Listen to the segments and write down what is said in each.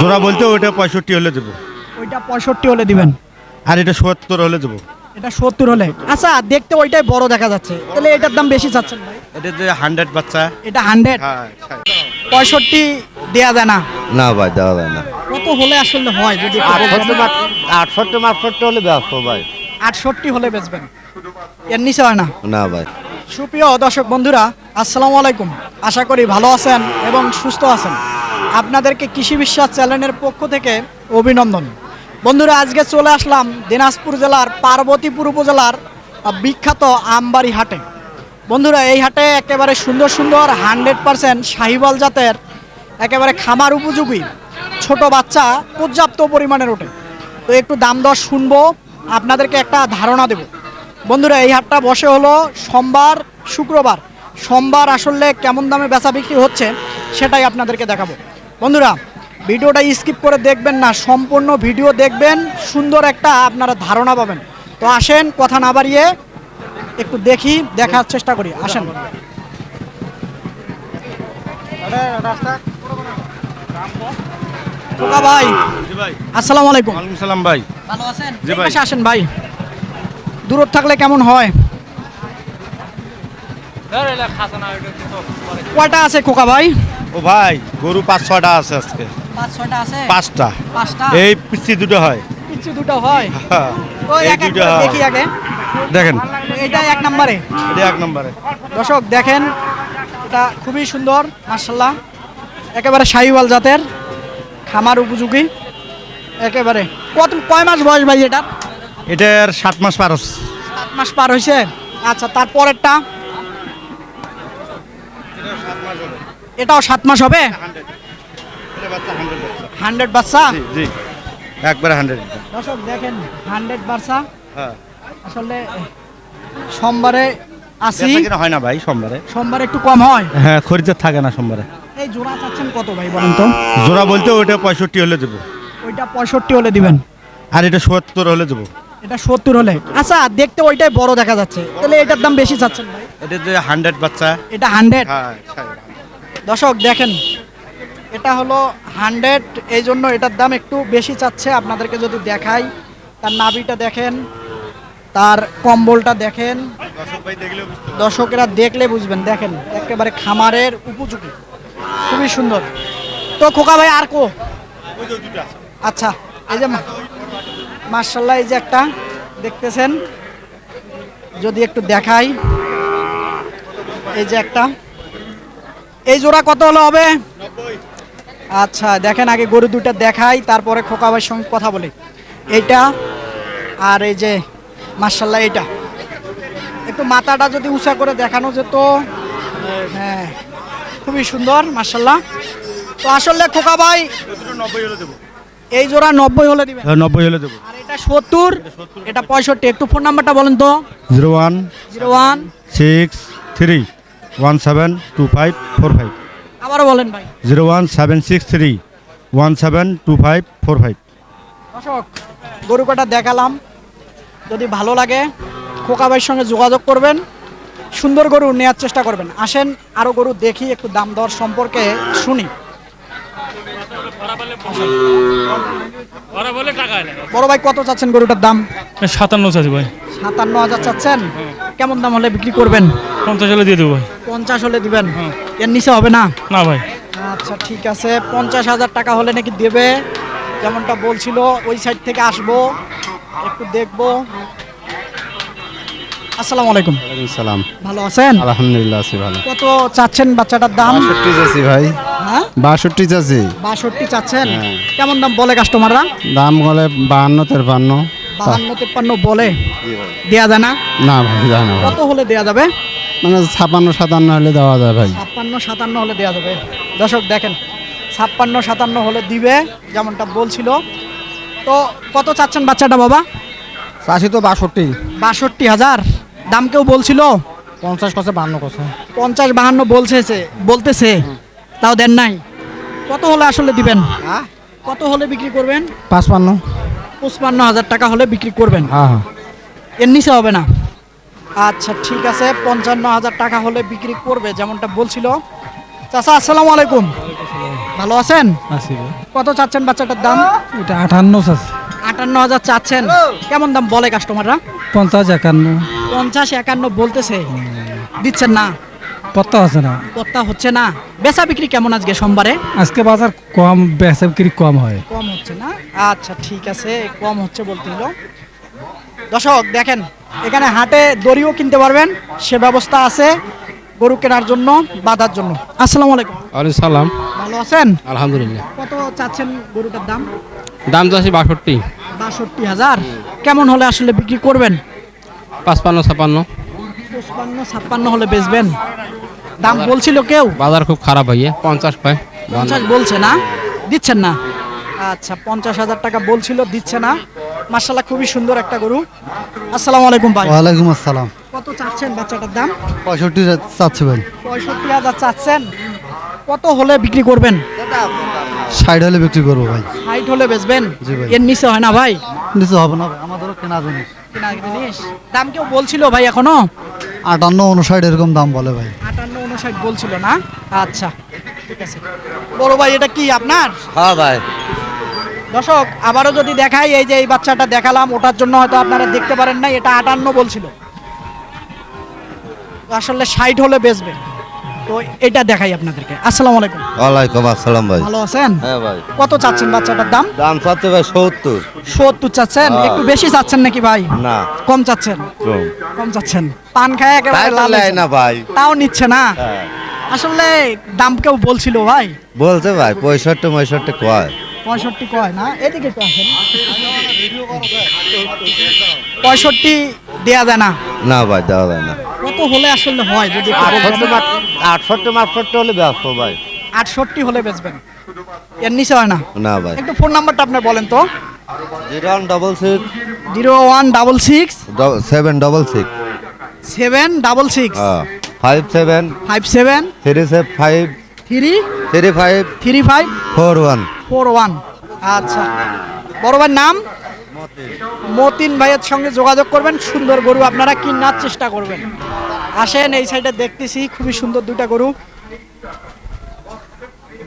জোড়া বলতে ওইটা পঁয়ষট্টি হলে দেবো। ওইটা পঁয়ষট্টি হলে দিবেন। আর এটা সত্তর হলে দেবো। এটা সত্তর হলে। আচ্ছা দেখতে ওইটাই বড় দেখা যাচ্ছে। তাহলে এটার দাম বেশি চাচ্ছেন ভাই? এটা যে হান্ড্রেড বাচ্চা। এটা হান্ড্রেড হ্যাঁ পঁয়ষট্টি দেয়া যায় না? না ভাই দেওয়া যায় না। কত হলে আসলে হয় যদি আটষট্টি? আটষট্টি হলে ব্যস্ত ভাই। আটষট্টি হলে বেচবেন। এর নিচে হয় না? না ভাই। সুপ্রিয় দর্শক বন্ধুরা আসসালামু আলাইকুম। আশা করি ভালো আছেন এবং সুস্থ আছেন। আপনাদেরকে কৃষি বিশ্বাস চ্যানেলের পক্ষ থেকে অভিনন্দন। বন্ধুরা, আজকে চলে আসলাম দিনাজপুর জেলার পার্বতীপুর উপজেলার বিখ্যাত আমবাড়ি হাটে। বন্ধুরা, এই হাটে একেবারে সুন্দর সুন্দর হান্ড্রেড পারসেন্ট শাহিওয়াল জাতের একেবারে খামার উপযোগী ছোট বাচ্চা পর্যাপ্ত পরিমাণের ওঠে তো একটু দাম দর শুনব, আপনাদেরকে একটা ধারণা দেব। বন্ধুরা, এই হাটটা বসে হলো সোমবার, শুক্রবার। সোমবার আসলে কেমন দামে বেচা বিক্রি হচ্ছে সেটাই আপনাদেরকে দেখাবো। বন্ধুরা ভিডিওটা স্কিপ করে দেখবেন না সম্পূর্ণ ভিডিও দেখবেন সুন্দর একটা আপনারা ধারণা পাবেন। তো আসেন কথা না বাড়িয়ে একটু দেখি দেখার চেষ্টা করি। আসেন। খোকা ভাই আসসালামু আলাইকুম। সালাম ভাই। ভালো আছেন? জি ভাই। পাশে আসেন ভাই। দূরত থাকলে কেমন হয়? কয়টা আছে খোকা ভাই? ও ভাই গরু পাঁচ ছটা আছে আজকে। পাঁচ ছয়টা আছে? পাঁচটা। পাঁচটা? এই পিচ্ছি দুটো হয়। পিচ্ছি দুটো হয়? হ্যাঁ, এই এক এক দুটো করে। দেখি আগে। দেখেন। এটা এক নম্বরে। এটা এক নম্বরে। দর্শক দেখেন এটা খুবই সুন্দর মার্শাল্লাহ একেবারে শাহিওয়াল জাতের খামার উপযোগী। একেবারে। কত কয় মাস বয়স ভাই এটা এটার সাত মাস পার হচ্ছে। সাত মাস পার হয়েছে? আচ্ছা তারপরেরটা? এটাও সাত মাস হবে? এটা বাচ্চা 100 বাচ্চা। হান্ড্রেড বাচ্চা? জি জি। একবারে হান্ড্রেড। দর্শক দেখেন হান্ড্রেড বাচ্চা। হ্যাঁ। আসলে সোমবারে আসি। হয় না ভাই সোমবারে। সোমবারে একটু কম হয়? হ্যাঁ খরিদ্দার থাকে না সোমবারে। এই জোড়া চাচ্ছেন কত ভাই বলেন তো? জোড়া বলতে ওইটা পঁয়ষট্টি হলে দেবো। ওইটা পঁয়ষট্টি হলে দিবেন। আর এটা সত্তর হলে দেবো। এটা সত্তর হলে। আচ্ছা দেখতে ওইটাই বড় দেখা যাচ্ছে। তাহলে এটার দাম বেশি চাচ্ছেন ভাই? এটা যে হান্ড্রেড বাচ্চা। এটা হান্ড্রেড? হ্যাঁ দর্শক, দেখেন, এটা হলো হান্ড্রেড, এই জন্য এটার দাম একটু বেশি চাচ্ছে আপনাদেরকে যদি দেখাই। তার নাভিটা দেখেন, তার কম্বলটা দেখেন। দর্শকেরা দেখলে বুঝবেন, দেখেন, একেবারে খামারের উপযোগী। খুবই সুন্দর। তো খোকা ভাই, আর কো? আচ্ছা এই যে মার্শাল্লাহ এই যে একটা, দেখতেছেন? যদি একটু দেখাই, এই যে একটা। এই জোড়া কত হলো হবে? আচ্ছা দেখেন আগে গরু দুটা দেখাই তারপরে খোকা ভাইয়ের সঙ্গে কথা বলি। এইটা আর এই যে মার্শাল্লাহ এইটা। একটু মাথাটা যদি উঁচা করে দেখানো যেত। হ্যাঁ খুবই সুন্দর মার্শাল্লাহ তো আসলে খোকা ভাই এই জোড়া নব্বই হলে দিবেন। নব্বই হলে দেবো। আর এটা সত্তর। এটা পঁয়ষট্টি। একটু ফোন নাম্বারটা বলেন তো। Zero one zero one six three. One seven two five four five আবারও বলেন ভাই। Zero one seven six three one seven two five four five দর্শক গরু কটা দেখালাম। যদি ভালো লাগে খোকা ভাইয়ের সঙ্গে যোগাযোগ করবেন। সুন্দর গরু নেওয়ার চেষ্টা করবেন। আসেন আরও গরু দেখি একটু দাম দর সম্পর্কে শুনি। বড় ভাই কত চাচ্ছেন গরুটার দাম? সাতান্ন চাচ্ছি ভাই। সাতান্ন হাজার চাচ্ছেন? কেমন দাম হলে বিক্রি করবেন? পঞ্চাশ হলে দিয়ে দেবো ভাই। পঞ্চাশ হলে দিবেন? এর নিচে হবে না? না ভাই। আচ্ছা ঠিক আছে। পঞ্চাশ হাজার টাকা হলে নাকি দেবে? যেমনটা বলছিল ওই সাইড থেকে আসব। একটু দেখব। আসসালামু আলাইকুম। সালাম। ভালো আছেন? আলহামদুলিল্লাহ আছি ভালো। কত চাচ্ছেন বাচ্চাটার দাম? চাচ্ছি ভাই। হ্যাঁ? বাষট্টি চাচ্ছি। বাষট্টি চাচ্ছেন? হ্যাঁ। কেমন দাম বলে কাস্টমাররা দাম বলে বাহান্ন তেরপান্ন। বাহান্ন তেপ্পান্ন বলে? দেয়া যায় না? না ভাই যায় না কত হলে দেয়া যাবে? মানে ছাপান্ন সাতান্ন হলে দেওয়া যায় ভাই। ছাপ্পান্ন সাতান্ন হলে দেয়া যাবে। দর্শক দেখেন ছাপ্পান্ন সাতান্ন হলে দিবে যেমনটা বলছিল। তো কত চাচ্ছেন বাচ্চাটা বাবা? চাষি তো বাষট্টি। বাষট্টি হাজার। দাম কেউ বলছিল? পঞ্চাশ কষে বান্ন কষে পঞ্চাশ বাহান্ন বলছে বলতেছে। তাও দেন নাই। কত হলে আসলে দিবেন? কত হলে বিক্রি করবেন? পাঁচপান্ন। পঁচপান্ন হাজার টাকা হলে বিক্রি করবেন। হ্যাঁ হ্যাঁ। এর নিচে হবে না। আচ্ছা ঠিক আছে পঞ্চান্ন হাজার টাকা হলে বিক্রি করবে যেমনটা বলছিল। চাচা আসসালামু আলাইকুম। ভালো আছেন? কত চাচ্ছেন বাচ্চাটার দাম? এটা আটান্ন আটান্ন হাজার চাচ্ছেন। কেমন দাম বলে কাস্টমাররা পঞ্চাশ একান্ন। পঞ্চাশ একান্ন বলতেছে। দিচ্ছেন না? পত্তা আছে না। কর্তা হচ্ছে না। বেচা বিক্রি কেমন আজকে সোমবারে? আজকে বাজার কম বেচা বিক্রি কম হয়। কম হচ্ছে না? আচ্ছা ঠিক আছে কম হচ্ছে বলতে হলো দর্শক দেখেন এখানে হাটে দড়িও কিনতে পারবেন সে ব্যবস্থা আছে গরু কেনার জন্য বাঁধার জন্য। আসসালামু আলাইকুম। আলু সালাম। ভালো আছেন? আলহামদুলিল্লাহ। কত চাচ্ছেন গরুটার দাম? দাম তো আছে বাষট্টি। বাষট্টি হাজার। কেমন হলে আসলে বিক্রি করবেন? পাঁচপান্ন ছাপান্ন। পঁচপান্ন ছাপ্পান্ন হলে বেচবেন। দাম বলছিল কেউ? বাজার খুব খারাপ হইয়ে পঞ্চাশ পায় পঞ্চাশ বলছে না? দিচ্ছেন না? আচ্ছা পঞ্চাশ হাজার টাকা বলছিল দিচ্ছে না। মার্শাল্লাহ খুবই সুন্দর একটা গরু। আসসালামু আলাইকুম ভাই। ওয়ালাইকুম আসসালাম। কত চাচ্ছেন বাচ্চাটার দাম? পঁয়ষট্টি চাচ্ছে ভাই। পঁয়ষট্টি হাজার চাচ্ছেন। কত হলে বিক্রি করবেন? ষাট হলে বিক্রি করব ভাই। হাইট হলে বেচবেন? জি ভাই। এর নিচে হয় না ভাই? নিচে হবে না ভাই আমাদেরও কেনা জিনিস। কেনা জিনিস? দাম কেউ বলছিল ভাই এখনও? আটান্ন উনষাট এরকম দাম বলে ভাই। আটান্ন উনষাট বলছিল না? আচ্ছা ঠিক আছে। বড় ভাই এটা কি আপনার? হ্যাঁ ভাই। দর্শক আবারও যদি দেখাই এই যে এই বাচ্চাটা দেখালাম ওটার জন্য হয়তো আপনারা দেখতে পারেন না এটা আটান্ন বলছিল। আসলে ষাট হলে বেচবে তো এটা দেখাই আপনাদেরকে। আসসালামু আলাইকুম। ওয়ালাইকুম আসসালাম ভাই। ভালো আছেন? হ্যাঁ ভাই। কত চাচ্ছেন বাচ্চাটার দাম? দাম চাচ্ছে ভাই সত্তর। সত্তর চাচ্ছেন? হ্যাঁ। একটু বেশি চাচ্ছেন নাকি ভাই? না। কম চাচ্ছেন? কম। কম চাচ্ছেন। পান খায় একেবারে লাল হয়েছে। না ভাই। তাও নিচ্ছে না? হ্যাঁ। আসলে দাম কেউ বলছিল ভাই? বলছে ভাই পঁয়ষট্টি পঁয়ষট্টি কয়? পঁয়ষট্টি কয় না? এদিকে একটু আসেন। পঁয়ষট্টি দেয়া যায় না? না ভাই দেওয়া যায় না। কত হলে আসলে হয় যদি আটষট্টি? আটষট্টি মাটষট্টি হলে ব্যস্ত ভাই। আটষট্টি হলে বেচবেন। এর নিচে হয় না? না ভাই। একটু ফোন নাম্বারটা আপনি বলেন তো। Zero one double six. Zero one double six. Seven double six. Seven double six. হ্যাঁ five seven. Five seven. Three seven five. Three three five three five four one four one আচ্ছা। বড় ভাইয়ের নাম? মতিন। ভাইয়ের সঙ্গে যোগাযোগ করবেন। সুন্দর গরু আপনারা কিনার চেষ্টা করবেন। আসেন এই সাইডে দেখতেছি খুবই সুন্দর দুইটা গরু।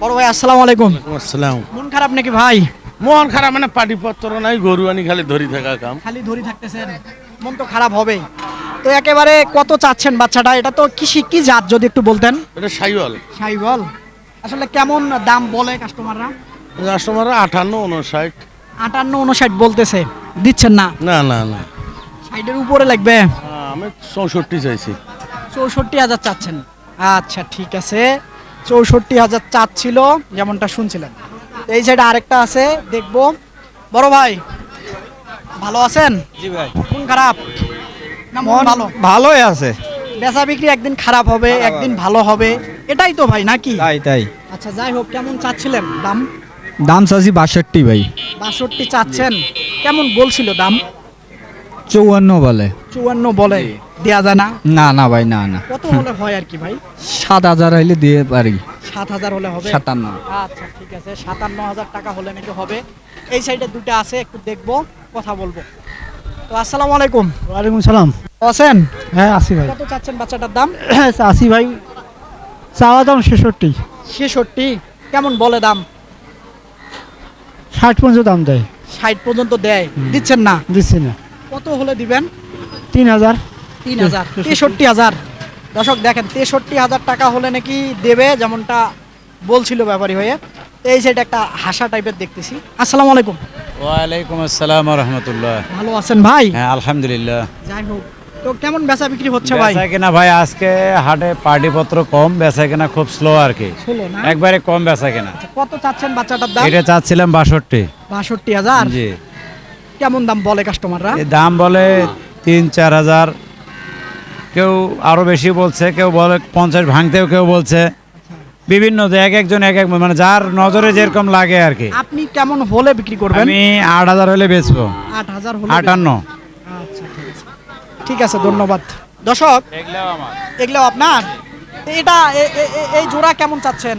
বড় ভাই আসসালামু আলাইকুম। আসসালাম। মন খারাপ নাকি ভাই? মন খারাপ মানে পাটি পত্র নাই গরু আনি খালি ধরি থাকা কাম। খালি ধরি থাকতেছেন। মন তো খারাপ হবেই। তো একেবারে কত চাচ্ছেন বাচ্চাটা? এটা তো কৃষি কি জাত যদি একটু বলতেন? এটা সাইওয়াল। সাইবল আসলে কেমন দাম বলে কাস্টমাররা কাস্টমার আঠান্ন উনষাট আটান্ন উনষাট বলতেছে। দিচ্ছেন না? না না না। সাইডের উপরে লাগবে? হ্যাঁ, আমি চৌষট্টি চাইছি। চৌষট্টি হাজার চাচ্ছেন। আচ্ছা ঠিক আছে। চৌষট্টি হাজার চাচ্ছিল যেমনটা শুনছিলেন। এই সাইডে আরেকটা আছে দেখব। বড় ভাই ভালো আছেন? জি ভাই। মন খারাপ? ভালো। ভালোই আছে। বেচা বিক্রি একদিন খারাপ হবে একদিন ভালো হবে। এটাই তো ভাই নাকি? তাই তাই। আচ্ছা যাই হোক কেমন চাচ্ছিলেন দাম? দাম চাচ্ছি বাষট্টি ভাই। বাষট্টি চাচ্ছেন। কেমন বলছিল দাম? চৌয়ান্ন বলে। চুয়ান্ন বলে। দেয়া যায় না? না না ভাই না না। কত হলে হয় আর কি ভাই? সাত হাজার হইলে দিয়ে পারি। সাত হাজার হলে হবে? সাতান্ন। আচ্ছা ঠিক আছে। সাতান্ন হাজার টাকা হলে নাকি হবে। এই সাইডে দুটো আছে একটু দেখব কথা বলব। তো আসসালামু আলাইকুম। ওয়ালাইকুম সালাম। আছেন? হ্যাঁ আসি ভাই। কত চাচ্ছেন বাচ্চাটার দাম? আসি ভাই। চাওয়া দাম ছেষট্টি। ছেষট্টি? কেমন বলে দাম? ষাট পর্যন্ত দাম দেয়। ষাট পর্যন্ত দেয়। দিচ্ছেন না? দিচ্ছি না। কত হলে দিবেন? তিন হাজার। তিন হাজার। তেষট্টি হাজার। দর্শক দেখেন তেষট্টি হাজার টাকা হলে নাকি দেবে যেমনটা বলছিল ব্যাপারী হয়ে। এই সাইডে একটা হাসা টাইপের দেখতেছি। আসসালামু আলাইকুম। ওয়ালাইকুম আসসালাম রহমতুল্লাহ ভালো আছেন ভাই? হ্যাঁ আলহামদুলিল্লাহ। যাই হোক তো কেমন বেচা বিক্রি হচ্ছে ভাই? বেচা কেনা ভাই আজকে হাটে কম বেচা কেনা খুব স্লো আর কি। একবারে কম বেচা কেনা। আচ্ছা, কত চাচ্ছেন বাচ্চাটার দাম? এটা চাচ্ছিলাম বাষট্টি। বাষট্টি হাজার? জি। কেমন দাম বলে কাস্টমাররা দাম বলে তিন চার হাজার। কেউ আরও বেশি বলছে কেউ বলে পঞ্চাশ ভাঙতেও কেউ বলছে। বিভিন্ন যে এক একজন এক এক মানে যার নজরে যেরকম লাগে আর কি। আপনি কেমন হলে বিক্রি করবেন? আমি আট হাজার হলে বেচবো। আট হাজার হলে আটান্ন। আচ্ছা ঠিক আছে। ঠিক আছে ধন্যবাদ। দর্শক এগুলো আপনার? এটা এই জোড়া কেমন চাচ্ছেন?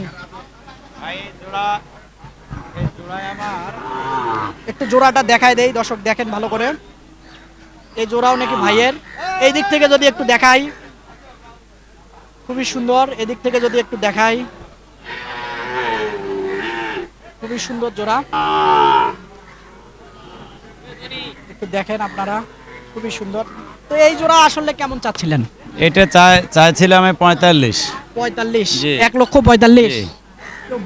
একটু জোড়াটা দেখায় দেই দর্শক দেখেন ভালো করে। এই জোড়াও নাকি ভাইয়ের? এই দিক থেকে যদি একটু দেখাই। খুবই সুন্দর। এদিক থেকে যদি একটু দেখাই। খুবই সুন্দর জোড়া। একটু দেখেন আপনারা। খুবই সুন্দর। তো এই জোড়া আসলে কেমন চাচ্ছিলেন? এটা চাই চাইছিলাম আমি পঁয়তাল্লিশ। পঁয়তাল্লিশ। এক লক্ষ পঁয়তাল্লিশ।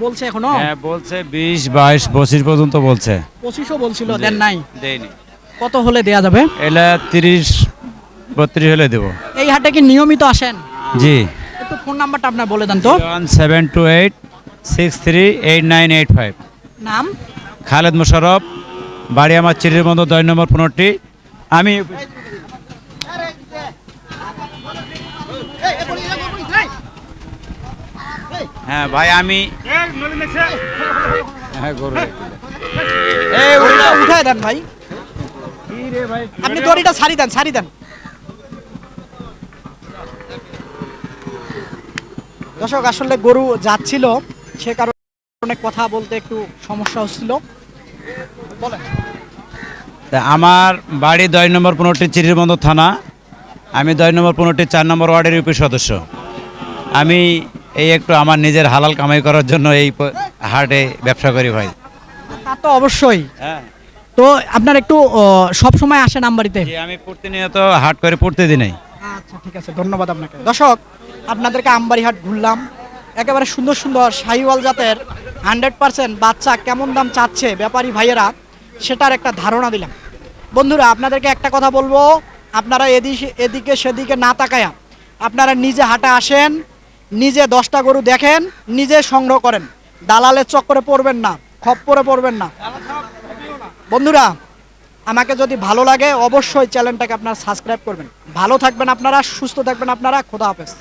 বলছে এখনও? হ্যাঁ বলছে বিশ বাইশ পঁচিশ পর্যন্ত বলছে। পঁচিশও বলছিল দেন নাই? দেয়নি। কত হলে দেয়া যাবে? এটা তিরিশ বত্রিশ হলে দেবো। এই হাটে কি নিয়মিত আসেন? জি। একটু ফোন নাম্বারটা আপনার বলে দেন তো। One seven two eight six three eight nine eight five. নাম? খালেদ মোশারফ বাড়ি আমার চিরির বন্ধ দশ নম্বর পনেরোটি। আমি হ্যাঁ ভাই আমি হ্যাঁ গরু। উঠায় দেন ভাই। আপনি দড়িটা সারি দেন সারি দেন। দর্শক আসলে গরু যাচ্ছিল সে কারণে কথা বলতে একটু সমস্যা হচ্ছিল। বলেন। আমার বাড়ি দশ নম্বর পনেরোটি চিরিরবন্ধ থানা। আমি দশ নম্বর পনেরোটি চার নম্বর ওয়ার্ডের ইউপি সদস্য। আমি এই একটু আমার নিজের হালাল কামাই করার জন্য এই হাটে ব্যবসা করি ভাই। তা তো অবশ্যই। হ্যাঁ। তো আপনার একটু সব সময় আসেন আমবাড়িতে আমি প্রতিনিয়ত হাট করে পড়তে দিই আচ্ছা ঠিক আছে ধন্যবাদ আপনাকে। দর্শক আপনাদেরকে আমবাড়িহাট ঘুরলাম। একেবারে সুন্দর সুন্দর শাহিওয়াল জাতের হান্ড্রেড পার্সেন্ট বাচ্চা কেমন দাম চাচ্ছে ব্যাপারী ভাইয়েরা, সেটার একটা ধারণা দিলাম। বন্ধুরা, আপনাদেরকে একটা কথা বলব, আপনারা এদিকে এদিকে সেদিকে না তাকায়া আপনারা নিজে হাটে আসেন, নিজে দশটা গরু দেখেন, নিজে সংগ্রহ করেন। দালালের চক্করে পড়বেন না, খপ্পরে পড়বেন না। বন্ধুরা, আমাকে যদি ভালো লাগে অবশ্যই চ্যানেলটাকে আপনারা সাবস্ক্রাইব করবেন। ভালো থাকবেন আপনারা, সুস্থ থাকবেন আপনারা, খোদা হাফেজ।